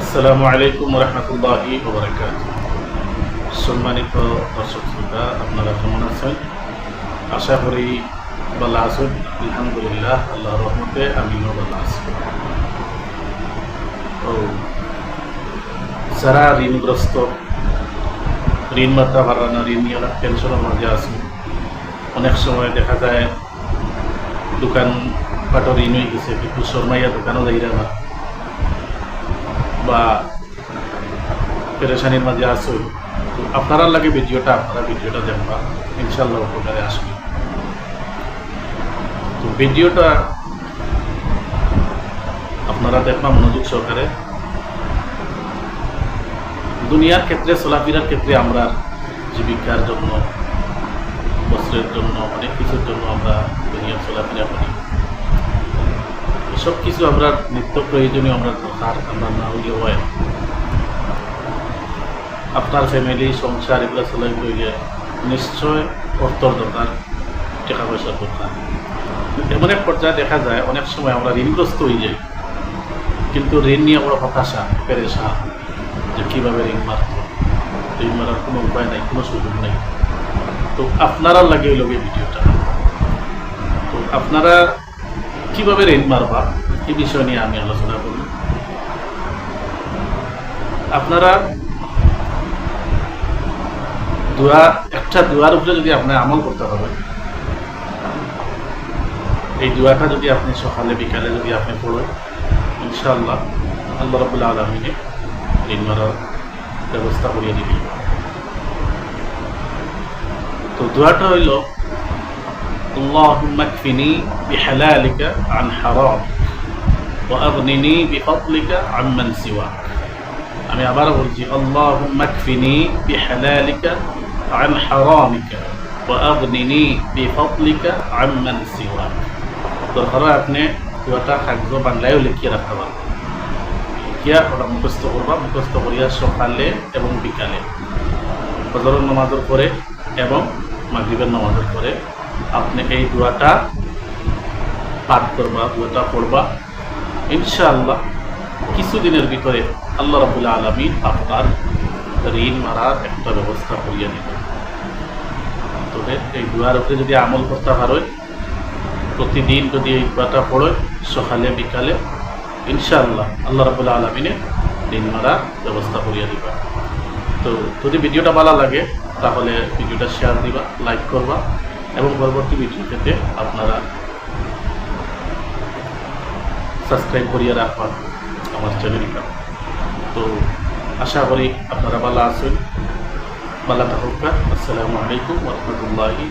আসসালামু আলাইকুম রহমতুল্লাহি সম্মানিত দর্শক শ্রোতা আপনারা কেমন আছেন? আশা করি ভালো আছেন। আলহামদুলিল্লাহ, আল্লাহর রহমতে আমিও ভালো আছি। ও যারা ঋণগ্রস্ত ঋণ মাত্রা বাড়ানো ঋণ নিয়ে অনেক টেনশনের মাঝে আছে অনেক সময় দেখা যায় দোকান পাটর ঋণ হয়ে গেছে, কিন্তু শর্মাইয়া দোকানও যাইরা না। বা পেরেশানির মাঝে তো আপনারা লাগে ভিডিওটা, আপনারা ভিডিওটা দেখবা। ইনশাল্লাহ উপকারে আসবে। তো ভিডিওটা আপনারা দেখবা মনোযোগ সহকারে। দুনিয়ার ক্ষেত্রে, চলাফেরার ক্ষেত্রে আমরা জীবিকার জন্য, বস্ত্রের জন্য, অনেক কিছুর জন্য আমরা দুনিয়ার চলাফেরা করি। সব কিছু আমরা নিত্য প্রয়োজনীয়, আমরা দরকার আমরা না হইলে হয় আপনার ফ্যামিলি সংসার, এগুলো চলাই হইলে নিশ্চয় অর্থর দরকার টাকা পয়সার দরকার। এমন এক পর্যায়ে দেখা যায়, অনেক সময় আমরা ঋণগ্রস্ত হয়ে যাই। কিন্তু ঋণ নিয়ে বড় হতাশা পেরেশা যে কীভাবে ঋণ মারত ঋণ মারার কোনো উপায় নাই, কোনো সুযোগ নেই। তো আপনারা লাগে হইল এই ভিডিওটা। তো আপনারা কীভাবে ঋণ মারবা, এই বিষয় নিয়ে আমি আলোচনা করব। আপনারা দোয়া, একটা দোয়ার উপরে যদি আপনার আমল করতে হবে এই দোয়াটা যদি আপনি সকালে, বিকালে যদি আপনি পড়েন, ইনশাআল্লাহ আল্লাহ রবুল্লা আলমিনে ঋণ মারার ব্যবস্থা করিয়ে দিবেন। তো দোয়াটা হইল اللهم اكفني بحلالك عن حرام وأغنني بفضلك عمن سواك আমি আবার বলছি اللهم اكفني بحلالك عن حرامك وأغنني بفضلك عمن سواك দরকার আপনি পুরোটা কাগজ বাংলায়ও লিখিয়ে রাখতে পারবেন লিখিয়া ওটা মুখস্থ করবা মুখস্থ করিয়া সকালে এবং বিকালে ফজরের নামাজের পরে এবং মাগরিবের নামাজের পরে আপনি এই দোয়াটা পাঠ করবা, দোয়াটা পড়বা। ইনশাআল্লাহ কিছুদিনের ভিতরে আল্লাহ রাবুল্লাহ আলমী আপনার ঋণ মারার একটা ব্যবস্থা করিয়ে নেবেন তবে এই দোয়ার উপরে যদি আমল করতে পারো, প্রতিদিন যদি এই দোয়াটা পড়ো, সকালে, বিকালে, ইনশাআল্লাহ আল্লাহ রাবুল্লাহ আলমিনে ঋণ মারার ব্যবস্থা করিয়ে দিবা। তো যদি ভিডিওটা ভালো লাগে, তাহলে ভিডিওটা শেয়ার দিবা, লাইক করবা। এবং পরবর্তী ভিডিও আপনারা সাবস্ক্রাইব করিয়ে রাখবেন আমার চ্যানেলটা তো আশা করি আপনারা ভালো আছেন। ভালো থাকুক আসসালামু আলাইকুম রহমতুল্লাহি